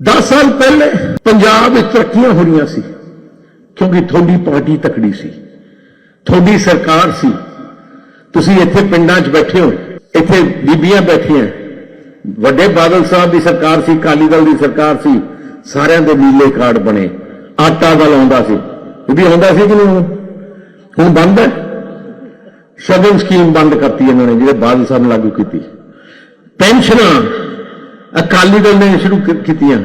10 ਸਾਲ ਪਹਿਲੇ ਪੰਜਾਬ ਵਿੱਚ ਤਰੱਕੀਆਂ ਹੋ ਰਹੀਆਂ ਸੀ, ਕਿਉਂਕਿ ਤੁਹਾਡੀ ਪਾਰਟੀ ਤਕੜੀ ਸੀ, ਤੁਹਾਡੀ ਸਰਕਾਰ ਸੀ। ਤੁਸੀਂ ਇੱਥੇ ਪਿੰਡਾਂ 'ਚ ਬੈਠੇ ਹੋ, ਇੱਥੇ ਬੀਬੀਆਂ ਬੈਠੀਆਂ, ਵੱਡੇ ਬਾਦਲ ਸਾਹਿਬ ਦੀ ਸਰਕਾਰ ਸੀ ਕਾਲੀ ਦਲ ਦੀ ਸਰਕਾਰ ਸੀ, ਸਾਰਿਆਂ ਦੇ ਨੀਲੇ ਕਾਰਡ ਬਣੇ, ਆਟਾ ਦਲ ਆਉਂਦਾ ਸੀ। ਇਹ ਵੀ ਆਉਂਦਾ ਸੀ ਕਿ ਨਹੀਂ ਹੁਣ ਬੰਦ ਹੈ? ਸ਼ਗਨ ਸਕੀਮ ਬੰਦ ਕਰਤੀ ਇਹਨਾਂ ਨੇ, ਜਿਹੜੇ ਬਾਦਲ ਸਾਹਿਬ ਨੇ ਲਾਗੂ ਕੀਤੀ। ਪੈਨਸ਼ਨਾਂ ਅਕਾਲੀ ਦਲ ਨੇ ਸ਼ੁਰੂ ਕੀਤੀਆਂ।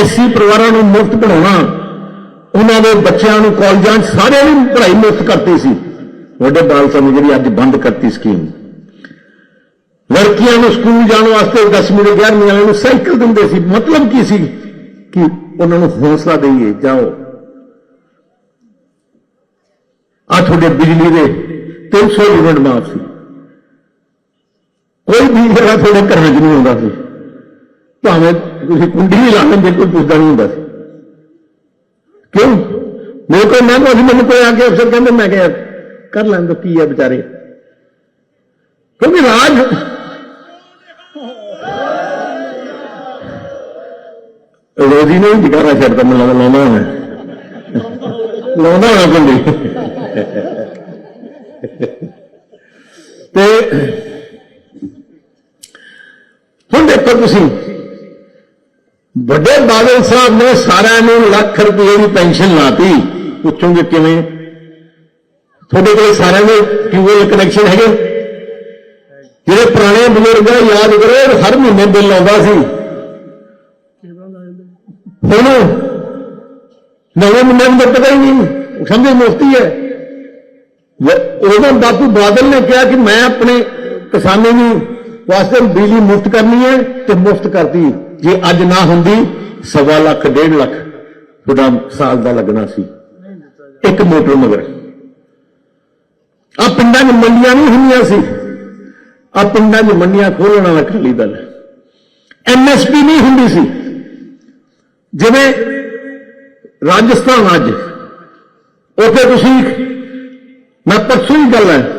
ਐਸੀ ਪਰਿਵਾਰਾਂ ਨੂੰ ਮੁਫਤ ਬਣਾਉਣਾ, ਉਹਨਾਂ ਦੇ ਬੱਚਿਆਂ ਨੂੰ ਕਾਲਜਾਂ 'ਚ ਸਾਰਿਆਂ ਨੂੰ ਪੜ੍ਹਾਈ ਮੁਫਤ ਕਰਤੀ ਸੀ। ਵੱਡੇ ਬਾਦਲ ਸਾਹਿਬ ਜਿਹੜੀ ਅੱਜ ਬੰਦ ਕਰਤੀ ਸਕੀਮ। ਲੜਕੀਆਂ ਨੂੰ ਸਕੂਲ ਜਾਣ ਵਾਸਤੇ 10ਵੀਂ ਦੇ 11ਵੀਂ ਵਾਲਿਆਂ ਨੂੰ ਸਾਈਕਲ ਦਿੰਦੇ ਸੀ। ਮਤਲਬ ਕੀ ਸੀ? ਕਿ ਉਹਨਾਂ ਨੂੰ ਹੌਸਲਾ ਦਈਏ, ਜਾਓ। ਆ ਤੁਹਾਡੇ ਬਿਜਲੀ ਦੇ 300 ਯੂਨਿਟ ਮਾਫ ਸੀ। ਕੋਈ ਵੀ ਜਿਹੜਾ ਤੁਹਾਡੇ ਘਰਾਂ 'ਚ ਨਹੀਂ ਹੁੰਦਾ ਸੀ। ਭਾਵੇਂ ਤੁਸੀਂ ਕੁੰਡੀ ਵੀ ਲਾ ਲੈਂਦੇ, ਕੋਈ ਪੁੱਛਦਾ ਨਹੀਂ ਹੁੰਦਾ ਸੀ। ਕਿਉਂ? ਮੇਰੇ ਕੋਲ ਮੈਂ ਕੋਈ ਮੈਨੂੰ ਕੋਈ ਆ ਕੇ ਅਫਸਰ ਕਹਿੰਦੇ, ਮੈਂ ਕਿਹਾ, ਕਰ ਲੈਂਦਾ ਕੀ ਹੈ ਵਿਚਾਰੇ? ਕਿਉਂਕਿ ਰਾਜ ਰੋਜ਼ੀ ਨੇ ਵੀ ਜਗਾਰਾ ਛੱਡਦਾ ਮੈਨੂੰ ਲੱਗਦਾ ਲਾਉਂਦਾ ਹੋਣਾ। ਲਾਉਂਦਾ ਹੋਣਾ ਕੁੰਡੀ। ਤੇ ਹੁਣ ਦੇਖੋ ਤੁਸੀਂ ਵੱਡੇ ਬਾਦਲ ਸਾਹਿਬ ਨੇ ਸਾਰਿਆਂ ਨੂੰ ਲੱਖ ਰੁਪਏ ਦੀ ਪੈਨਸ਼ਨ ਲਾਤੀ। ਪੁੱਛੋਗੇ ਕਿਵੇਂ? ਤੁਹਾਡੇ ਕੋਲ ਸਾਰਿਆਂ ਦੇ ਟਿਊਬਲ ਕਨੈਕਸ਼ਨ ਹੈਗੇ? ਜਿਹੜੇ ਪੁਰਾਣੇ ਬਜ਼ੁਰਗ ਆ, ਯਾਦ ਕਰੋ, ਹਰ ਮਹੀਨੇ ਬਿੱਲ ਆਉਂਦਾ ਸੀ। ਹੁਣ ਨਵੇਂ ਮੁੰਡੇ ਨੂੰ ਤਾਂ ਪਤਾ ਹੀ ਨਹੀਂ। ਉਹ ਸਮਝੇ ਮੁਫਤੀ ਹੈ। ਉਹਦਾ ਬਾਪੂ ਬਾਦਲ ਨੇ ਕਿਹਾ ਕਿ ਮੈਂ ਆਪਣੇ ਕਿਸਾਨਾਂ ਨੂੰ ਵਾਸਤੇ ਬਿਜਲੀ ਮੁਫਤ ਕਰਨੀ ਹੈ ਤੇ ਮੁਫਤ ਕਰਤੀ। ਜੇ ਅੱਜ ਨਾ ਹੁੰਦੀ, ਸਵਾ ਲੱਖ, ਡੇਢ ਲੱਖ ਤੁਹਾਡਾ ਸਾਲ ਦਾ ਲੱਗਣਾ ਸੀ। ਇੱਕ ਮੋਟਰ ਮਗਰ। ਆ ਪਿੰਡਾਂ 'ਚ ਮੰਡੀਆਂ ਨਹੀਂ ਹੁੰਦੀਆਂ ਸੀ। ਆ ਪਿੰਡਾਂ 'ਚ ਮੰਡੀਆਂ ਖੋਲਣ ਵਾਲਾ ਅਕਾਲੀ ਦਲ। ਐਮਐਸਪੀ ਨਹੀਂ ਹੁੰਦੀ ਸੀ। ਜਿਵੇਂ ਰਾਜਸਥਾਨ ਅੱਜ। ਉੱਥੇ ਤੁਸੀਂ ਮੈਂ ਪਰਸੋਂ ਹੀ ਗੱਲ ਹੈ।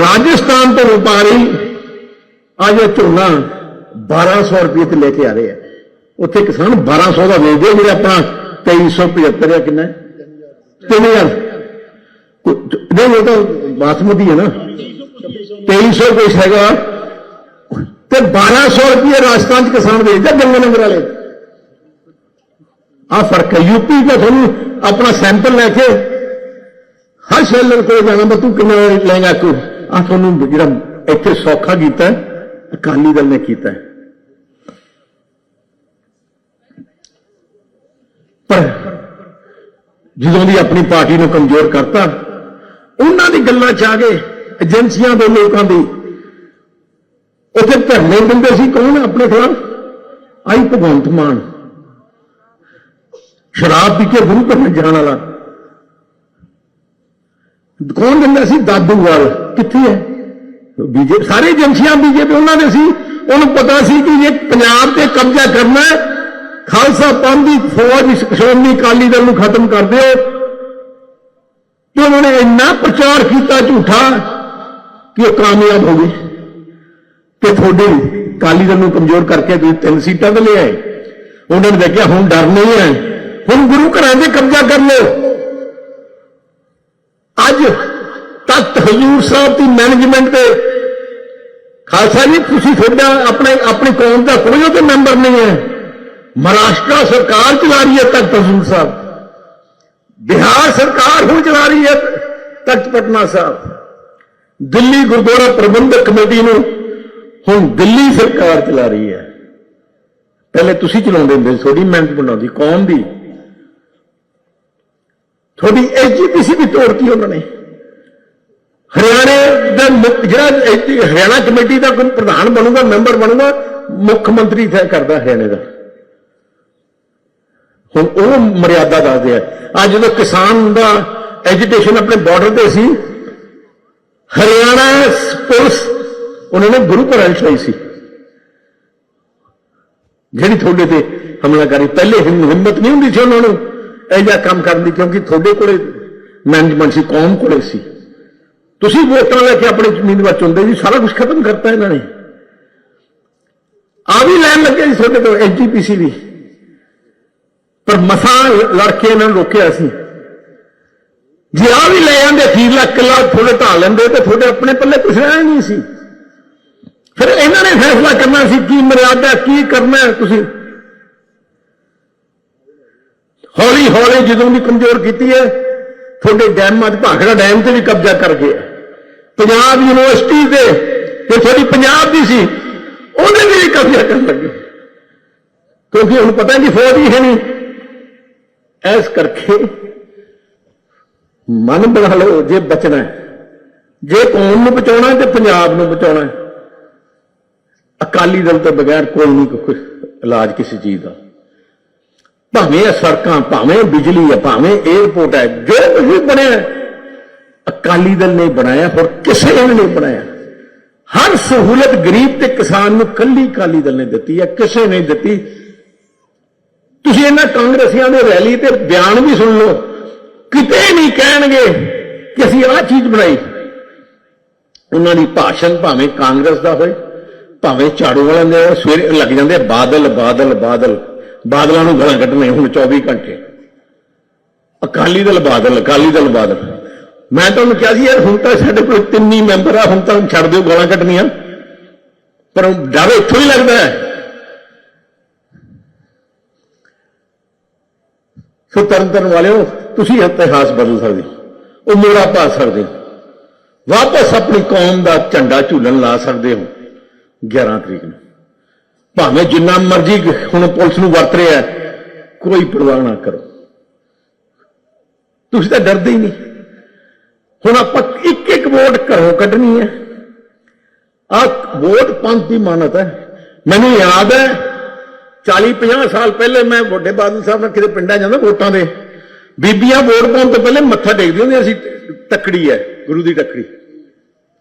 ਰਾਜਸਥਾਨ ਤੋਂ ਵਪਾਰੀ ਅੱਜ ਝੋਨਾ 1200 ਰੁਪਏ ਤੇ ਲੈ ਕੇ ਆ ਰਹੇ ਆ। ਉੱਥੇ ਕਿਸਾਨ 1200 ਦਾ ਵੇਚਦੇ ਆ, ਜਿਹੜੇ ਆਪਣਾ 2375 ਆ ਕਿੰਨਾ? 3000 ਨਹੀਂ ਉਹ ਤਾਂ ਬਾਸਮਤੀ ਹੈ ਨਾ। 2300 ਕੁਛ ਹੈਗਾ। ਤੇ 1200 ਰੁਪਏ ਰਾਜਸਥਾਨ ਚ ਕਿਸਾਨ ਵੇਚਦਾ ਗੰਗਾ ਨੰਬਰ ਵਾਲੇ। ਆ ਫ਼ਰਕ ਹੈ। ਯੂਪੀ ਦਾ ਤੁਹਾਨੂੰ ਆਪਣਾ ਸੈਂਪਲ ਲੈ ਕੇ ਹਰ ਸ਼ੈਲਰ ਕੋਲ ਜਾਣਾ ਬਈ ਤੂੰ ਕਿੰਨਾ ਲੈਂਗਾ ਤੂੰ? ਆ ਤੁਹਾਨੂੰ ਜਿਹੜਾ ਇੱਥੇ ਸੌਖਾ ਕੀਤਾ ਅਕਾਲੀ ਦਲ ਨੇ ਕੀਤਾ ਹੈ। ਪਰ ਜਦੋਂ ਦੀ ਆਪਣੀ ਪਾਰਟੀ ਨੂੰ ਕਮਜ਼ੋਰ ਕਰਤਾ, ਉਹਨਾਂ ਦੀ ਗੱਲਾਂ ਚ ਆ ਗਏ ਏਜੰਸੀਆਂ ਦੇ ਲੋਕਾਂ ਦੀ ਉੱਥੇ ਧਰਨੇ ਦਿੰਦੇ ਸੀ, ਕੌਣ ਆਪਣੇ ਖਿਲਾਫ? ਆਈ ਭਗਵੰਤ ਮਾਨ। ਸ਼ਰਾਬ ਪੀ ਕੇ ਗੁਰੂ ਘਰ ਜਾਣ ਵਾਲਾ। ਕੌਣ ਦਿੰਦਾ ਸੀ? ਦਾਦੂਵਾਲ ਕਿੱਥੇ ਹੈ? ਬੀਜੇਪੀ ਸਾਰੇ ਏਜੰਸੀਆਂ ਬੀਜੇਪੀ, ਉਹਨਾਂ ਦੇ ਸੀ। ਉਹਨੂੰ ਪਤਾ ਸੀ ਕਿ ਜੇ ਪੰਜਾਬ ਤੇ ਕਬਜ਼ਾ ਕਰਨਾ ਹੈ। ਖਾਲਸਾ ਪੰਥ ਦੀ ਫੌਜ ਸ਼੍ਰੋਮਣੀ ਅਕਾਲੀ ਦਲ ਨੂੰ ਖਤਮ ਕਰ ਦਿਓ। ਕਿ ਉਹਨਾਂ ਨੇ ਇੰਨਾ ਪ੍ਰਚਾਰ ਕੀਤਾ ਝੂਠਾ ਕਿ ਉਹ ਕਾਮਯਾਬ ਹੋ ਗਏ। ਤੇ ਤੁਹਾਡੇ ਅਕਾਲੀ ਦਲ ਨੂੰ ਕਮਜ਼ੋਰ ਕਰਕੇ ਤੁਸੀਂ ਤਿੰਨ ਸੀਟਾਂ ਤੇ ਲਿਆਏ ਉਹਨਾਂ ਨੇ ਦੇਖਿਆ, ਹੁਣ ਡਰ ਨਹੀਂ ਹੈ। ਹੁਣ ਗੁਰੂ ਘਰਾਂ ਤੇ ਕਬਜ਼ਾ ਕਰ ਲਓ। ਅੱਜ ਤਖਤ ਹਜ਼ੂਰ ਸਾਹਿਬ ਦੀ ਮੈਨੇਜਮੈਂਟ ਤੇ ਖਾਲਸਾ ਜੀ, ਤੁਸੀਂ ਤੁਹਾਡਾ ਆਪਣੇ ਆਪਣੀ ਕੌਮ ਦਾ ਕੋਈ ਉਹਦੇ ਮੈਂਬਰ ਨਹੀਂ ਹੈ। ਮਹਾਰਾਸ਼ਟਰ ਸਰਕਾਰ ਚਲਾ ਰਹੀ ਹੈ ਤਖਤ ਹਜ਼ੂਰ ਸਾਹਿਬ ਬਿਹਾਰ ਸਰਕਾਰ ਹੁਣ ਚਲਾ ਰਹੀ ਹੈ ਤਖਤ ਪਟਨਾ ਸਾਹਿਬ ਦਿੱਲੀ ਗੁਰਦੁਆਰਾ ਪ੍ਰਬੰਧਕ ਕਮੇਟੀ ਨੂੰ ਹੁਣ ਦਿੱਲੀ ਸਰਕਾਰ ਚਲਾ ਰਹੀ ਹੈ ਪਹਿਲੇ ਤੁਸੀਂ ਚਲਾਉਂਦੇ ਹੁੰਦੇ ਸੀ ਤੁਹਾਡੀ ਮਿਹਨਤ ਬਣਾਉਂਦੀ ਕੌਮ ਦੀ ਤੁਹਾਡੀ ਐਜੀਪੀਸੀ ਵੀ ਤੋੜਤੀ ਉਹਨਾਂ ਨੇ ਹਰਿਆਣੇ ਦਾ ਜਿਹੜਾ ਹਰਿਆਣਾ ਕਮੇਟੀ ਦਾ ਕੋਈ ਪ੍ਰਧਾਨ ਬਣੂਗਾ ਮੈਂਬਰ ਬਣੂਗਾ ਮੁੱਖ ਮੰਤਰੀ ਤੈਅ ਕਰਦਾ ਹਰਿਆਣੇ ਦਾ ਹੁਣ ਉਹ ਮਰਿਆਦਾ ਦੱਸਦੇ ਆ ਅੱਜ ਜਦੋਂ ਕਿਸਾਨ ਦਾ ਐਜੀਟੇਸ਼ਨ ਆਪਣੇ ਬਾਰਡਰ ਤੇ ਸੀ, ਹਰਿਆਣਾ ਪੁਲਿਸ ਉਹਨਾਂ ਨੇ ਗੁਰੂ ਘਰਾਂ ਚਲਾਈ ਸੀ। ਜਿਹੜੀ ਤੁਹਾਡੇ ਤੇ ਹਮਲਾ ਕਰੀ ਪਹਿਲੇ ਹਿੰਮ- ਹਿੰਮਤ ਨਹੀਂ ਹੁੰਦੀ ਸੀ ਉਹਨਾਂ ਨੂੰ ਇਹ ਜਿਹਾ ਕੰਮ ਕਰਨ ਦੀ, ਕਿਉਂਕਿ ਤੁਹਾਡੇ ਕੋਲੇ ਮੈਨੇਜਮੈਂਟ ਸੀ, ਕੌਮ ਕੋਲੇ ਸੀ। ਤੁਸੀਂ ਵੋਟਾਂ ਲੈ ਕੇ ਆਪਣੇ ਉਮੀਦਵਾਰ ਚੁਣਦੇ ਸੀ, ਸਾਰਾ ਕੁਝ ਖਤਮ ਕਰਤਾ ਇਹਨਾਂ ਨੇ। ਆ ਵੀ ਲੈਣ ਲੱਗੇ ਸੀ ਤੁਹਾਡੇ ਤੋਂ ਐਨਟੀਪੀਸੀ ਵੀ। ਪਰ ਮਸਾਂ ਲੜ ਕੇ ਇਹਨਾਂ ਨੂੰ ਰੋਕਿਆ ਸੀ। ਜੇ ਆ ਵੀ ਲੈ ਜਾਂਦੇ ਅਖੀਰਲਾ ਕਿੱਲਾ ਥੋੜੇ ਢਾ ਲੈਂਦੇ ਤੇ ਤੁਹਾਡੇ ਆਪਣੇ ਪੱਲੇ ਕੁਛ ਰਹਿਣਾ ਨਹੀਂ ਸੀ। ਫਿਰ ਇਹਨਾਂ ਨੇ ਫੈਸਲਾ ਕਰਨਾ ਸੀ, ਕੀ ਮਰਿਆਦਾ, ਕੀ ਕਰਨਾ ਤੁਸੀਂ? ਹੌਲੀ ਹੌਲੀ ਜਦੋਂ ਵੀ ਕਮਜ਼ੋਰ ਕੀਤੀ ਹੈ, ਤੁਹਾਡੇ ਡੈਮਾਂ 'ਚ ਭਾਖੜਾ ਡੈਮ ਤੇ ਵੀ ਕਬਜ਼ਾ ਕਰ ਗਏ ਪੰਜਾਬ ਯੂਨੀਵਰਸਿਟੀ ਤੇ ਤੇ ਤੁਹਾਡੀ ਪੰਜਾਬ ਦੀ ਸੀ ਉਹਦੇ ਵੀ ਕਬਜ਼ਾ ਕਰਨ ਲੱਗੇ। ਕਿਉਂਕਿ ਹੁਣ ਪਤਾ ਨਹੀਂ ਫੌਜ ਹੀ ਹੈ ਨਹੀਂ। ਐਸ ਕਰਕੇ ਮਨ ਬਣਾ ਲਓ ਜੇ ਬਚਣਾ ਜੇ ਕੌਮ ਨੂੰ ਬਚਾਉਣਾ ਹੈ ਤੇ ਪੰਜਾਬ ਨੂੰ ਬਚਾਉਣਾ ਅਕਾਲੀ ਦਲ ਤੋਂ ਬਗੈਰ ਕੋਈ ਨਹੀਂ ਕੋਈ ਇਲਾਜ ਕਿਸੇ ਚੀਜ਼ ਦਾ। ਭਾਵੇਂ ਸੜਕਾਂ, ਭਾਵੇਂ ਬਿਜਲੀ ਹੈ, ਭਾਵੇਂ 에어ਪੋਰਟ ਹੈ, ਜੋ ਕੁਝ ਬਣਿਆ ਅਕਾਲੀ ਦਲ ਨੇ ਬਣਾਇਆ, ਹੋਰ ਕਿਸੇ ਨੇ ਨਹੀਂ ਬਣਾਇਆ। ਹਰ ਸਹੂਲਤ ਗਰੀਬ ਤੇ ਕਿਸਾਨ ਨੂੰ ਕੱਲੀ ਅਕਾਲੀ ਦਲ ਨੇ ਦਿੱਤੀ ਹੈ, ਕਿਸੇ ਨੇ ਦਿੱਤੀ। ਤੁਸੀਂ ਇਹਨਾਂ ਕਾਂਗਰਸੀਆਂ ਦੇ ਰੈਲੀ ਤੇ ਬਿਆਨ ਵੀ ਸੁਣ ਲਓ। ਕਿਤੇ ਨਹੀਂ ਕਹਿਣਗੇ ਕਿ ਅਸੀਂ ਆਹ ਚੀਜ਼ ਬਣਾਈ। ਉਹਨਾਂ ਦੀ ਭਾਸ਼ਣ ਭਾਵੇਂ ਕਾਂਗਰਸ ਦਾ ਹੋਏ, ਭਾਵੇਂ ਝਾੜੂ ਵਾਲਿਆਂ ਦੇ ਸਵੇਰੇ ਲੱਗ ਜਾਂਦੇ ਬਾਦਲ ਬਾਦਲ ਬਾਦਲ। ਬਾਦਲਾਂ ਨੂੰ ਗਲਾਂ ਕੱਢਣੇ, ਹੁਣ 24 ਘੰਟੇ। ਅਕਾਲੀ ਦਲ, ਬਾਦਲ, ਅਕਾਲੀ ਦਲ, ਬਾਦਲ। ਮੈਂ ਤੁਹਾਨੂੰ ਕਿਹਾ ਸੀ, ਯਾਰ ਹੁਣ ਤਾਂ ਸਾਡੇ ਕੋਲ ਤਿੰਨ ਹੀ ਮੈਂਬਰ ਆ, ਹੁਣ ਤਾਂ ਛੱਡ ਦਿਓ, ਗਲਾਂ ਕੱਢਣੀਆਂ। ਪਰ ਡਰ ਇੱਥੋਂ ਹੀ ਲੱਗਦਾ ਹੈ। ਸੋ ਤਰਨ ਤਰਨ ਵਾਲਿਓ, ਤੁਸੀਂ ਇਤਿਹਾਸ ਬਦਲ ਸਕਦੇ ਹੋ। ਉਹ ਮੋੜਾ ਪਾ ਸਕਦੇ ਹੋ। ਵਾਪਸ ਆਪਣੀ ਕੌਮ ਦਾ ਝੰਡਾ ਝੂਲਣ ਲਾ ਸਕਦੇ ਹੋ 11 ਤਰੀਕ ਨੂੰ ਭਾਵੇਂ ਜਿੰਨਾ ਮਰਜ਼ੀ ਹੁਣ ਪੁਲਿਸ ਨੂੰ ਵਰਤ ਰਿਹਾ ਕੋਈ ਪਰਵਾਹ ਨਾ ਕਰੋ ਤੁਸੀਂ ਤਾਂ ਡਰਦੇ ਹੀ ਨਹੀਂ ਹੁਣ ਆਪਾਂ ਇੱਕ ਇੱਕ ਵੋਟ ਘਰੋਂ ਕੱਢਣੀ ਹੈ ਆ ਵੋਟ ਪੰਥ ਦੀ ਮਾਨਤ ਹੈ ਮੈਨੂੰ ਯਾਦ ਹੈ 40 50 ਸਾਲ ਪਹਿਲੇ ਮੈਂ ਵੱਡੇ ਬਾਦਲ ਸਾਹਿਬ ਨਾਲ ਕਿਤੇ ਪਿੰਡਾਂ ਜਾਂਦਾ ਵੋਟਾਂ ਦੇ। ਬੀਬੀਆਂ ਵੋਟ ਪਾਉਣ ਤੋਂ ਪਹਿਲੇ ਮੱਥਾ ਟੇਕਦੀਆਂ ਹੁੰਦੀਆਂ ਸੀ ਤੱਕੜੀ ਹੈ ਗੁਰੂ ਦੀ ਤੱਕੜੀ।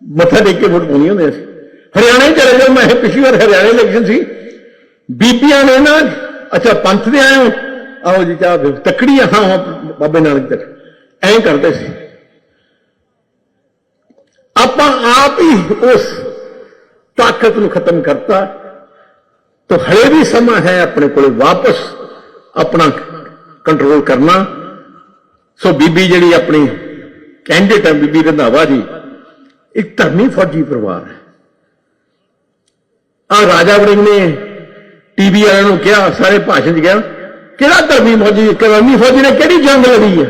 ਮੱਥਾ ਟੇਕ ਕੇ ਵੋਟ ਪਾਉਣੀ ਹੁੰਦੀ ਸੀ। ਹਰਿਆਣੇ ਚਲੇ ਜਾਓ ਮੈਂ ਪਿਛਲੀ ਵਾਰ ਹਰਿਆਣੇ ਇਲੈਕਸ਼ਨ ਸੀ। ਬੀਬੀਆਂ ਨੇ ਨਾ ਅੱਛਾ ਪੰਥ ਦੇ ਆਏ ਹੋ ਆਓ ਜੀ ਚਾਹ ਦਿਓ ਤੱਕੜੀ ਆ, ਹਾਂ, ਬਾਬੇ ਨਾਨਕ ਤੱਕ। ਐਂ ਕਰਦੇ ਸੀ। ਆਪਾਂ ਆਪ ਹੀ ਉਸ ਤਾਕਤ ਨੂੰ ਖਤਮ ਕਰਤਾ। ਤਾਂ ਹਲੇ ਵੀ ਸਮਾਂ ਹੈ ਆਪਣੇ ਕੋਲੇ ਵਾਪਸ ਆਪਣਾ ਕੰਟਰੋਲ ਕਰਨਾ। ਸੋ ਬੀਬੀ ਜਿਹੜੀ ਆਪਣੀ ਕੈਂਡੀਡੇਟ ਹੈ, ਬੀਬੀ ਰੰਧਾਵਾ ਜੀ, ਇੱਕ ਧਰਮੀ ਫੌਜੀ ਪਰਿਵਾਰ ਹੈ। ਆ ਰਾਜਾ ਵੜਿੰਗ ਨੇ ਟੀਵੀ ਵਾਲਿਆਂ ਨੂੰ ਕਿਹਾ, ਸਾਰੇ ਭਾਸ਼ਣ 'ਚ ਗਿਆ ਕਿਹੜਾ ਧਰਮੀ ਫੌਜੀ ਧਰਮੀ ਫੌਜੀ ਨੇ ਕਿਹੜੀ ਜੰਗ ਲੜੀ ਹੈ?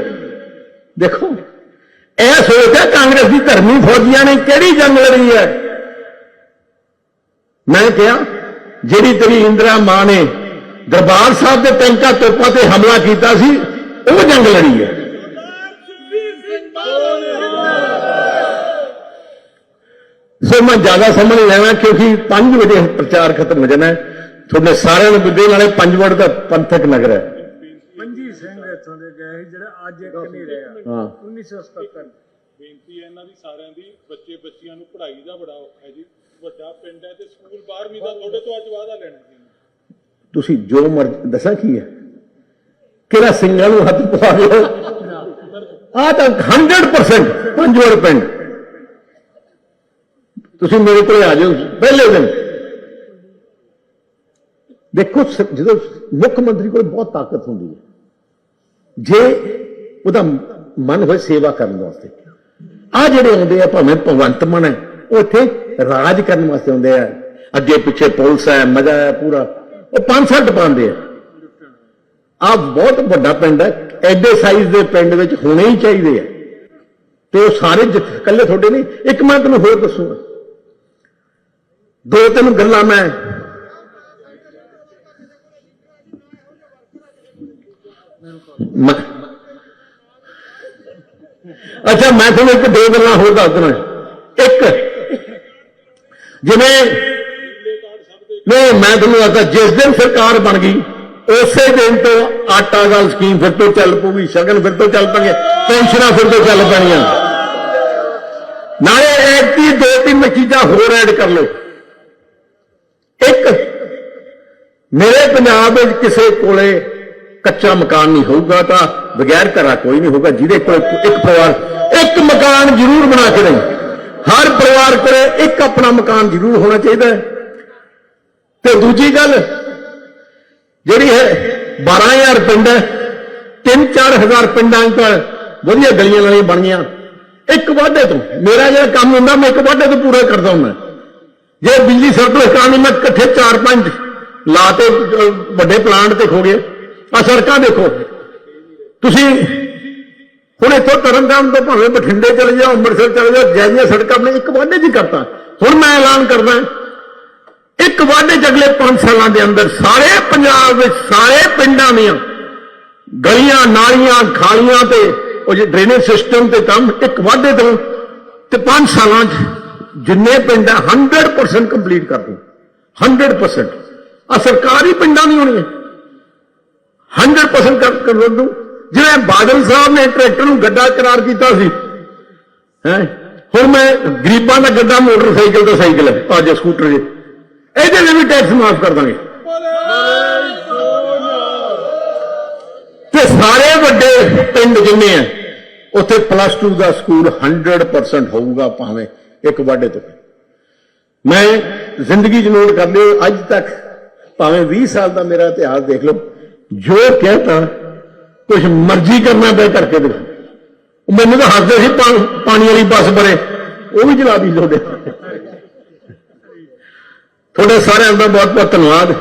ਦੇਖੋ, ਇਹ ਸੋਚ ਹੈ ਕਾਂਗਰਸ ਦੀ ਧਰਮੀ ਫੌਜੀਆਂ ਨੇ ਕਿਹੜੀ ਜੰਗ ਲੜੀ ਹੈ। ਮੈਂ ਕਿਹਾ ਜਿਹੜੀ ਤੇਰੀ ਇੰਦਰਾ ਮਾਂ ਨੇ ਦਰਬਾਰ ਸਾਹਿਬ ਦੇ ਟੈਂਕਾਂ ਤੋਪਾਂ ਤੇ ਹਮਲਾ ਕੀਤਾ ਸੀ ਉਹ ਜੰਗ ਲੜੀ ਹੈ। ਸੋ ਮੈਂ ਜ਼ਿਆਦਾ ਸਮਝ ਨਹੀਂ ਲੈਣਾ ਕਿਉਂਕਿ 5 ਵਜੇ ਪ੍ਰਚਾਰ ਖਤਮ ਹੋ ਜਾਣਾ ਹੈ। ਤੁਹਾਡੇ ਸਾਰਿਆਂ ਨੂੰ ਬੁੱਧੀ ਨਾਲੇ 5 ਵਜੇ ਦਾ ਪੰਥਕ ਨਗਰ ਹੈ। ਮੰਜੀ ਸਿੰਘ ਇੱਥੋਂ ਦੇ ਗਏ ਸੀ ਜਿਹੜਾ ਅੱਜ ਇੱਕ ਨਹੀਂ ਰਿਹਾ ਹਾਂ। 1977 ਬੇਨਤੀ ਹੈ ਇਹਨਾਂ ਦੀ ਸਾਰਿਆਂ ਦੀ ਬੱਚੇ ਬੱਚੀਆਂ ਨੂੰ ਪੜ੍ਹਾਈ ਦਾ ਬੜਾ ਔਖਾ ਹੈ ਜੀ। ਵੱਡਾ ਪਿੰਡ ਹੈ ਤੇ ਸਕੂਲ 12ਵੀਂ ਦਾ, ਤੁਹਾਡੇ ਤੋਂ ਅੱਜ ਵਾਅਦਾ ਲੈਣਾ ਜੀ। ਤੁਸੀਂ ਜੋ ਮਰਜ਼ੀ, ਦੱਸਾਂ ਕੀ ਹੈ? ਕਿਹੜਾ ਸਿੰਘਾਂ ਨੂੰ ਹੱਥ ਪਵਾ ਲਓ। ਆ ਤਾਂ 100% ਪੰਜਵੜ ਪਿੰਡ। ਤੁਸੀਂ ਮੇਰੇ ਕੋਲ ਆ ਜਾਓ, ਪਹਿਲੇ ਦਿਨ। ਦੇਖੋ ਜਦੋਂ ਮੁੱਖ ਮੰਤਰੀ ਕੋਲ ਬਹੁਤ ਤਾਕਤ ਹੁੰਦੀ ਹੈ, ਜੇ ਉਹਦਾ ਮਨ ਹੋਏ ਸੇਵਾ ਕਰਨ ਵਾਸਤੇ। ਆ ਜਿਹੜੇ ਆਉਂਦੇ ਆ, ਭਾਵੇਂ ਭਗਵੰਤ ਮਨ ਹੈ ਉਹ ਇੱਥੇ ਰਾਜ ਕਰਨ ਵਾਸਤੇ ਆਉਂਦੇ ਆ। ਅੱਗੇ ਪਿੱਛੇ ਪੁਲਿਸ ਹੈ, ਮਜ਼ਾ ਹੈ ਪੂਰਾ। ਉਹ ਪੰਜ ਸੱਤ ਪਾਉਂਦੇ ਆ। ਆ ਬਹੁਤ ਵੱਡਾ ਪਿੰਡ ਹੈ। ਐਡੇ ਸਾਈਜ਼ ਦੇ ਪਿੰਡ ਵਿੱਚ ਹੋਣੇ ਹੀ ਚਾਹੀਦੇ ਆ। ਤੇ ਉਹ ਸਾਰੇ ਜਿੱਥੇ- ਇਕੱਲੇ ਤੁਹਾਡੇ ਨਹੀਂ, ਇੱਕ ਮੈਂ ਤੁਹਾਨੂੰ ਹੋਰ ਦੱਸੂਗਾ। ਦੋ ਤਿੰਨ ਗੱਲਾਂ ਮੈਂ। ਅੱਛਾ, ਮੈਂ ਤੁਹਾਨੂੰ ਇੱਕ ਦੋ ਗੱਲਾਂ ਹੋਰ ਦੱਸ ਦਣਾ ਜਿਵੇਂ ਨਹੀਂ, ਮੈਂ ਤੁਹਾਨੂੰ ਦੱਸਦਾ, ਜਿਸ ਦਿਨ ਸਰਕਾਰ ਬਣ ਗਈ, ਉਸੇ ਦਿਨ ਤੋਂ ਆਟਾ ਦਾਲ ਸਕੀਮ ਫਿਰ ਤੋਂ ਚੱਲ ਪਊਗੀ, ਸ਼ਗਨ ਫਿਰ ਤੋਂ ਚੱਲ ਪਣਗੇ, ਪੈਨਸ਼ਨਾਂ ਫਿਰ ਤੋਂ ਚੱਲ ਪੈਣੀਆਂ। ਨਾਲੇ ਇੱਕ ਦੀ ਦੋ ਤਿੰਨ ਚੀਜ਼ਾਂ ਹੋਰ ਐਡ ਕਰ ਲਓ। ਇੱਕ, ਮੇਰੇ ਪੰਜਾਬ ਵਿੱਚ ਕਿਸੇ ਕੋਲੇ ਕੱਚਾ ਮਕਾਨ ਨਹੀਂ ਹੋਊਗਾ ਤਾਂ ਬਗੈਰ ਘਰਾਂ ਕੋਈ ਨਹੀਂ ਹੋਊਗਾ, ਜਿਹਦੇ ਕੋਲ ਇੱਕ ਪਰਿਵਾਰ, ਇੱਕ ਮਕਾਨ ਜ਼ਰੂਰ ਬਣਾ ਕੇ ਦੇਣ ਹਰ ਪਰਿਵਾਰ ਕੋਲੇ ਇੱਕ ਆਪਣਾ ਮਕਾਨ ਜ਼ਰੂਰ ਹੋਣਾ ਚਾਹੀਦਾ ਹੈ। ਤੇ ਦੂਜੀ ਗੱਲ, ਜਿਹੜੀ ਹੈ 12000 ਪਿੰਡ ਹੈ 3-4000 ਪਿੰਡਾਂ 'ਚ ਤਾਂ ਵਧੀਆ ਗਲੀਆਂ ਨਾਲੀਆਂ ਬਣ ਗਈਆਂ ਇੱਕ ਵਾਢੇ ਤੋਂ, ਮੇਰਾ ਜਿਹੜਾ ਕੰਮ ਹੁੰਦਾ, ਮੈਂ ਇੱਕ ਵਾਢੇ ਤੋਂ ਪੂਰਾ ਕਰਦਾ ਹੁੰਦਾ। ਜੇ ਬਿਜਲੀ ਸਰਪਲਸ ਕਰਾਉਣੀ ਮੈਂ ਇਕੱਠੇ 4-5 ਲਾ ਤੇ ਵੱਡੇ ਪਲਾਂਟ ਤੇ ਖੋ ਗਏ। ਆ ਸੜਕਾਂ ਦੇਖੋ। ਤੁਸੀਂ ਹੁਣ ਇੱਥੋਂ ਤਰਨਤਾਰਨ ਤੋਂ ਭਾਵੇਂ ਬਠਿੰਡੇ ਚਲੇ ਜਾਓ, ਅੰਮ੍ਰਿਤਸਰ ਚਲੇ ਜਾਓ ਜੈਨੀਆਂ ਸੜਕਾਂ ਆਪਣੇ ਇੱਕ ਵਾਢੇ 'ਚ ਕਰਤਾ। ਹੁਣ ਮੈਂ ਐਲਾਨ ਕਰਦਾ ਇੱਕ ਵਾਢੇ 'ਚ ਅਗਲੇ 5 ਸਾਲਾਂ ਦੇ ਅੰਦਰ ਸਾਰੇ ਪੰਜਾਬ ਵਿੱਚ, ਸਾਰੇ ਪਿੰਡਾਂ ਦੀਆਂ ਗਲੀਆਂ, ਨਾਲੀਆਂ, ਖਾਲੀਆਂ ਤੇ ਉਹ ਜੇ ਡਰੇਨੇਜ ਸਿਸਟਮ ਤੇ ਕੰਮ ਇੱਕ ਵਾਢੇ ਤੋਂ ਤੇ 5 ਸਾਲਾਂ 'ਚ ਜਿੰਨੇ ਪਿੰਡ ਆ 100% ਕੰਪਲੀਟ ਕਰ ਦੂੰ 100% ਆ ਸਰਕਾਰੀ ਪਿੰਡਾਂ ਨਹੀਂ ਹੋਣੀਆਂ। ਹੈ 100% ਕਰ ਕਰ ਦੂੰ ਜਿਵੇਂ ਬਾਦਲ ਸਾਹਿਬ ਨੇ ਟਰੈਕਟਰ ਨੂੰ ਗੱਡਾ ਕਰਾਰ ਕੀਤਾ ਸੀ, ਹੈ? ਹੁਣ ਮੈਂ ਗਰੀਬਾਂ ਦਾ ਗੱਡਾ, ਮੋਟਰਸਾਈਕਲ ਦਾ ਸਾਈਕਲ ਹੈ, ਅੱਜ ਸਕੂਟਰ ਜੇ ਇਹਦੇ ਲਈ ਵੀ ਟੈਕਸ ਮਾਫ ਕਰ ਦਾਂਗੇ। ਤੇ ਸਾਰੇ ਵੱਡੇ ਪਿੰਡ ਜਿੰਨੇ ਆ, ਉੱਥੇ ਪਲੱਸ 2 ਦਾ ਸਕੂਲ 100% ਹੋਊਗਾ ਭਾਵੇਂ ਇੱਕ ਵਾਢੇ ਤੋਂ। ਮੈਂ ਜ਼ਿੰਦਗੀ 'ਚ ਨੋਟ ਕਰ ਲਿਓ, ਅੱਜ ਤੱਕ ਭਾਵੇਂ 20 ਸਾਲ ਦਾ ਮੇਰਾ ਇਤਿਹਾਸ ਦੇਖ ਲਓ, ਜੋ ਕਹਿਤਾ ਕੁਝ ਮਰਜ਼ੀ ਕਰਨਾ ਪਏ ਕਰਕੇ ਦੇਖੋ ਮੈਨੂੰ ਤਾਂ ਹੱਸਦੇ ਸੀ, ਪਾ- ਪਾਣੀ ਵਾਲੀ ਬੱਸ ਬਣੇ ਉਹ ਵੀ ਚਲਾ ਦੀ ਤੁਹਾਡੇ ਤੁਹਾਡੇ ਸਾਰਿਆਂ ਦਾ ਬਹੁਤ ਬਹੁਤ ਧੰਨਵਾਦ।